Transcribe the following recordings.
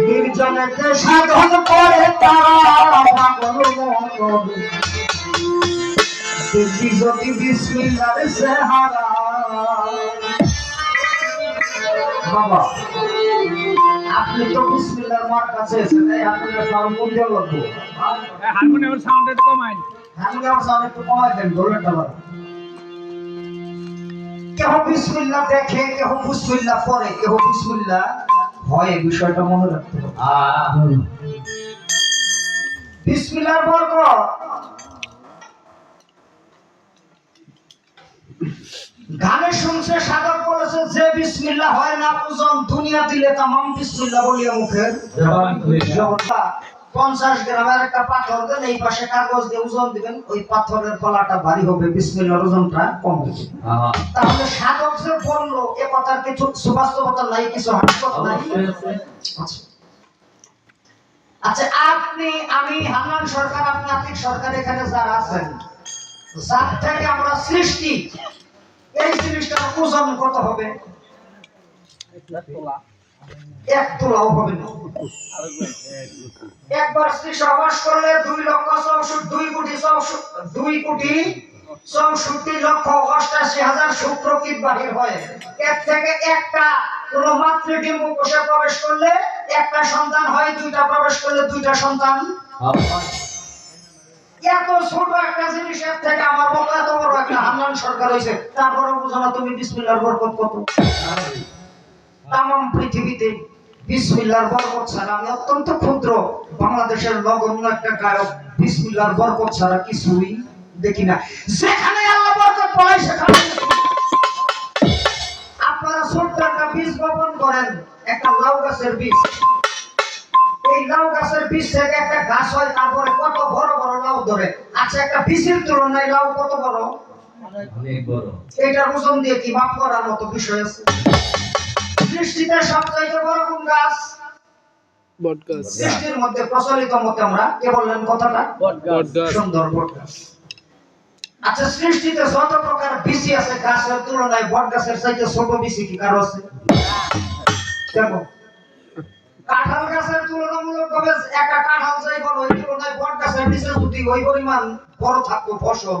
নির্জনকে সাধন করে তারা দেখি যদি বিসমিল্লার সেহারা বাবা আপনি তো বিসমিল্লার মার কাছে এসে তাই আপনার হারমোনিয়াম লাগবে? হারমোনিয়ামের সাউন্ড একটু কমাই হারমোনিয়ামের সাউন্ড একটু কমাই দেন ধরে একটা কেহ বিসমিল্লাহ দেখে কেহ বিসমিল্লাহ পড়ে কেহ বিসমিল্লাহ হয় এই বিষয়টা মনে রাখতে হবে। বিসমিল্লাহর বরকত। গানে শুনছে সাধক বলেছে যে বিসমিল্লাহ হয় না ওজন দুনিয়া দিলে তামাম বিসমিল্লাহ বলিয়া মুখের জগৎটা পঞ্চাশ গ্রামের একটা পাথর দেন এই পাশে কাগজ দিয়ে ওজন দিবেন ওই পাথরের গলাটা ভারী হবে বিসমিল্লাহর ওজনটা কমবে তাহলে সাধক যে বলল এ কথার কিছু সুবাস্তবতা নাই কিছু হাস্যত নাই। আচ্ছা। আচ্ছা আপনি আমি হান্নান সরকার আপনি আতিক সরকার এখানে যারা আছেন যার থেকে আমরা সৃষ্টি এই জিনিসটার ওজন কত হবে? এক তোলাও হবে না। একবার শ্রী সহবাস করলে দুই লক্ষ চৌষট্টি দুই কোটি দুই কোটি চৌষট্টি লক্ষ অষ্টাশি হাজার শুক্রকীট বাহির হয়। এর থেকে একটা কোন মাতৃডিম্ব কোষে প্রবেশ করলে একটা সন্তান হয় দুইটা প্রবেশ করলে দুইটা সন্তান এত ছোট একটা জিনিসের থেকে আমার মতো এত বড় একটা হামলান সরকার হয়েছে। তারপরে বুঝো না তুমি বিসমিল্লার বরকত কত। তামাম পৃথিবীতে বিসমিল্লার বরকত ছাড়া আমি অত্যন্ত ক্ষুদ্র বাংলাদেশের নগণ্য একটা গায়ক বিসমিল্লার বরকত ছাড়া কিছুই দেখি না। যেখানে আল্লাহ বরকত সেখানে আপনারা ছোট্ট একটা বীজ বপন করেন একটা লাউ গাছের বীজ। এই লাউ গাছের বীজ থেকে একটা গাছ হয় তারপরে কত বড় বড় লাউ ধরে। আচ্ছা একটা বীজের তুলনায় লাউ কত বড়? অনেক বড়। এইটার ওজন দিয়ে কি মাপ করার মতো বিষয় আছে? সৃষ্টিতে সবচাইতে বড় কোন গাছ? বটগাছ। সৃষ্টির মধ্যে প্রচলিত মতে আমরা কে বললেন কথাটা? বটগাছ। সুন্দর বট গাছ আচ্ছা সৃষ্টিতে যত প্রকার বিসি আছে গাছের তুলনায় বট গাছের চাইতে ছোট বিসি কি কারও আছে? দেখো কাঁঠাল গাছের তুলনামূলক ভাবে একটা কাঁঠাল চাই বড় ওই তুলনায় বট গাছের নিচে যদি ওই পরিমাণ বড় থাকতো ফসল।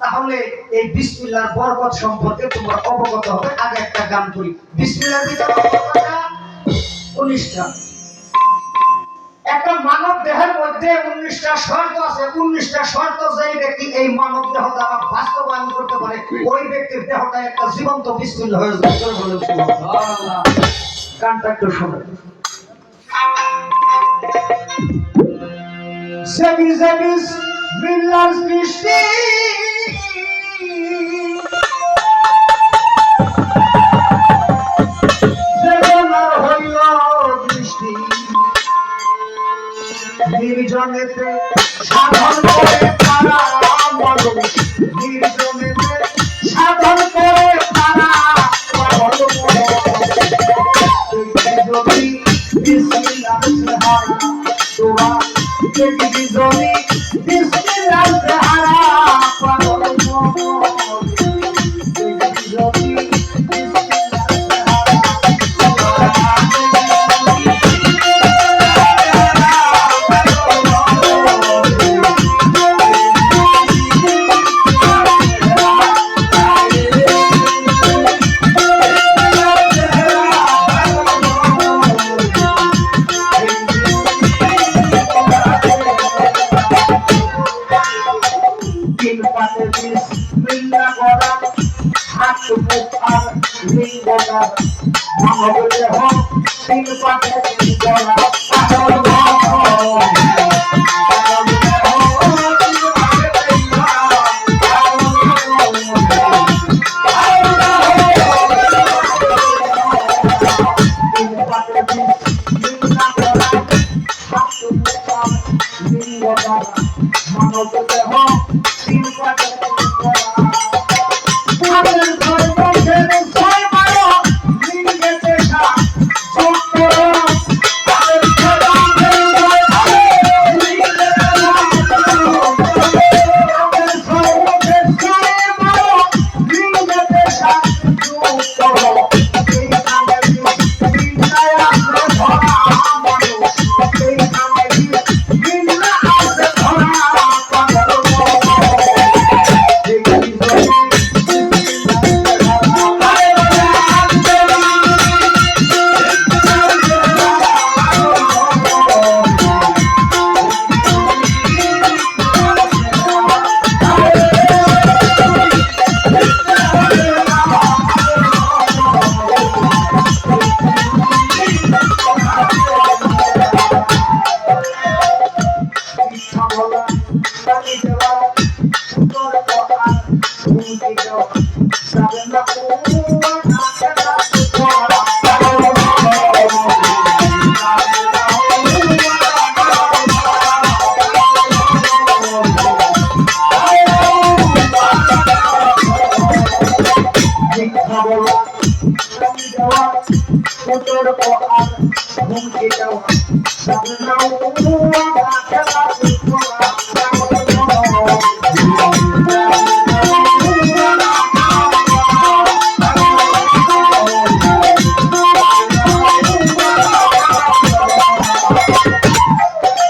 তাহলে এই বিসমিল্লাহর বরকত সম্পর্কে তোমরা অবগত হবে। আগে একটা গান করি। বিসমিল্লাহর উনিশটা। একটা মানব দেহের মধ্যে উনিশটা শর্ত আছে। উনিশটা শর্ত যেই ব্যক্তি এই মানব দেহ দ্বারা বাস্তবায়ন করতে পারে। ওই ব্যক্তির দেহটা একটা জীবন্ত বিসমিল্লাহ হয়ে জোরে গানটা একটু শোনেন সেবি মিল্লার সৃষ্টি জীবনার হইল দৃষ্টি নির্জনেতে সাধন করে তারা মরণ নির্জনেতে দেখবি যদি বিসমিল্লাহ মুখ আর লিঙ্গটা মানব দেহ তিন পাতে করা পাগল মন।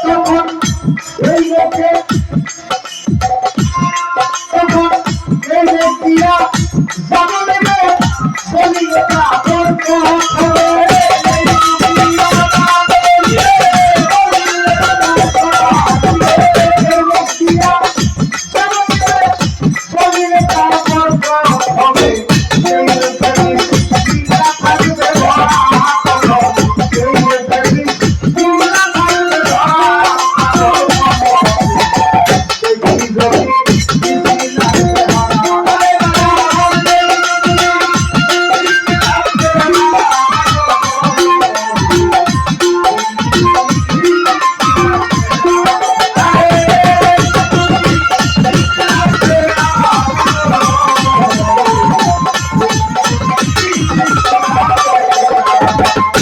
তখন এই লোকে তখন এই ব্যক্তিরা জানো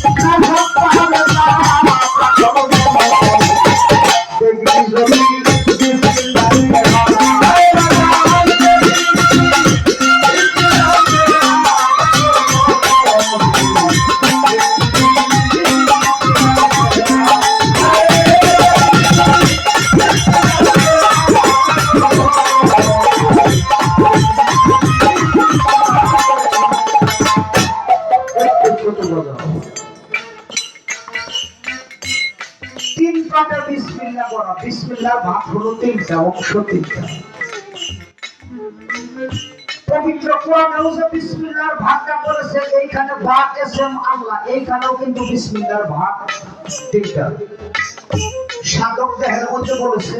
Come তিনটা অংশ তিনটা পবিত্র কোরআন হাউসে বিসমিল্লাহর ভাগটা করেছে, এইখানে ভাগ এসএম আল্লাহ, এইখানেও কিন্তু বিসমিল্লাহর ভাগ তিনটা সাধক দেহের মধ্যে বলেছে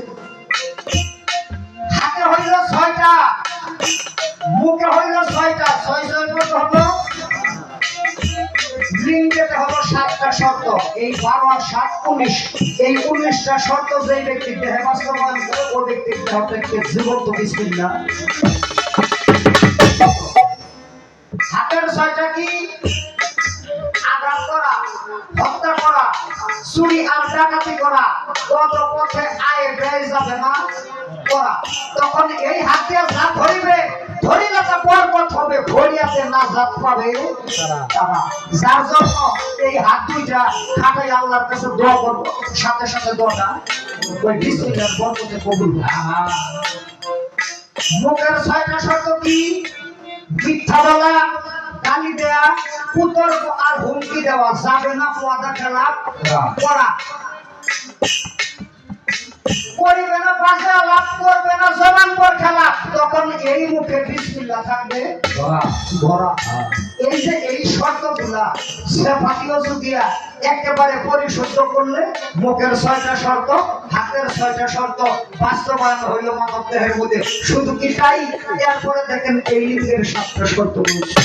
লিঙ্গেতে হলো সাতটা শর্ত, এই বারো আর সাত উনিশ, এই উনিশটা শর্ত যেই ব্যক্তি দেহে বাস্তবায়ন করে ও ব্যক্তি ব্যক্তি জীবন্ত না হাতের ছয়টা কি? আঘাত করা, হত্যা করা, চুরি আর ডাকাতি করা। কত পথে আয় ব্যয় যাবে না? করা। তখন এই হাতে যা ধরিবে, ধরিলে তা বরকত হবে, ভরিয়াতে না জাত পাবে যার জন্য এই হাত দুইটা খাটাই আল্লাহর কাছে দোয়া করব। সাথে সাথে দোয়াটা ওই বিসমিল্লাহর বরকতে কবুল মুখের ছয়টা শর্ত কি? মিথ্যা বলা, গালি দেয়া পুতর আর হুমকি দেওয়া। যাবে না ওয়াদা খেলা, করা। করিবে না আলাপ করবে না জবান পর খেলা তখন এই মুখে বিসমিল্লাহ থাকবে হ্যাঁ। এই যে এই শর্তগুলা যুগিয়া একেবারে পরিশুদ্ধ করলে মুখের ছয়টা শর্ত হাতের ছয়টা শর্ত বাস্তবায়ন হইল মানব দেহের মধ্যে শুধু কি তাই এরপরে দেখেন এই লিঙ্গের সাতটা শর্ত বলছে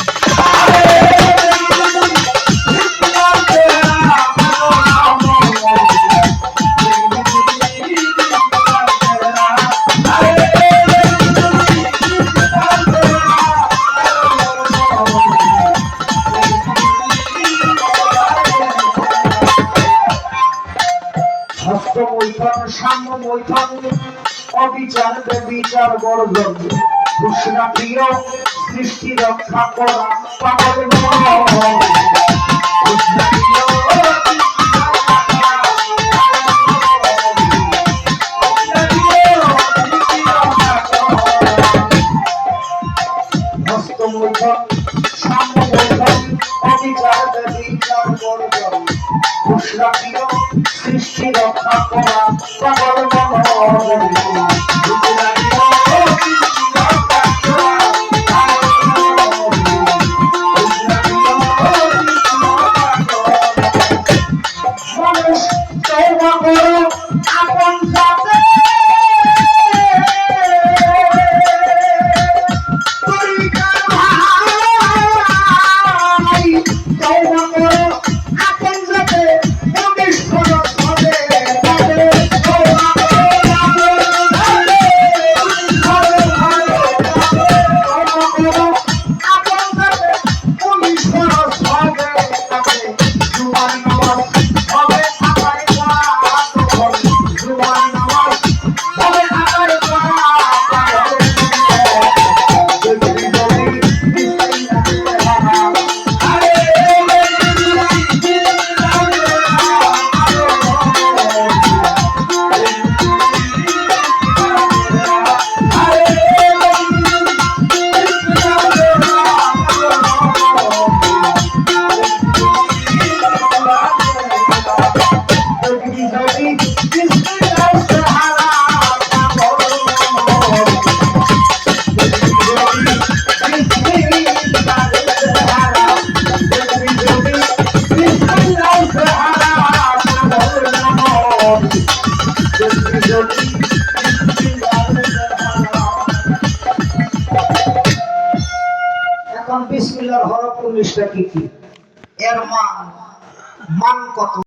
অবিচার বেবিচার বর্জন কৃষ্ণা প্রিয় সৃষ্টি রক্ষা করা পাগল কৃষ্ণা প্রিয়, সৃষ্টি রক্ষা করা পাগল মন। ঘোষণা প্রিয়, উনিশটা কি কি? এর মান মান কত?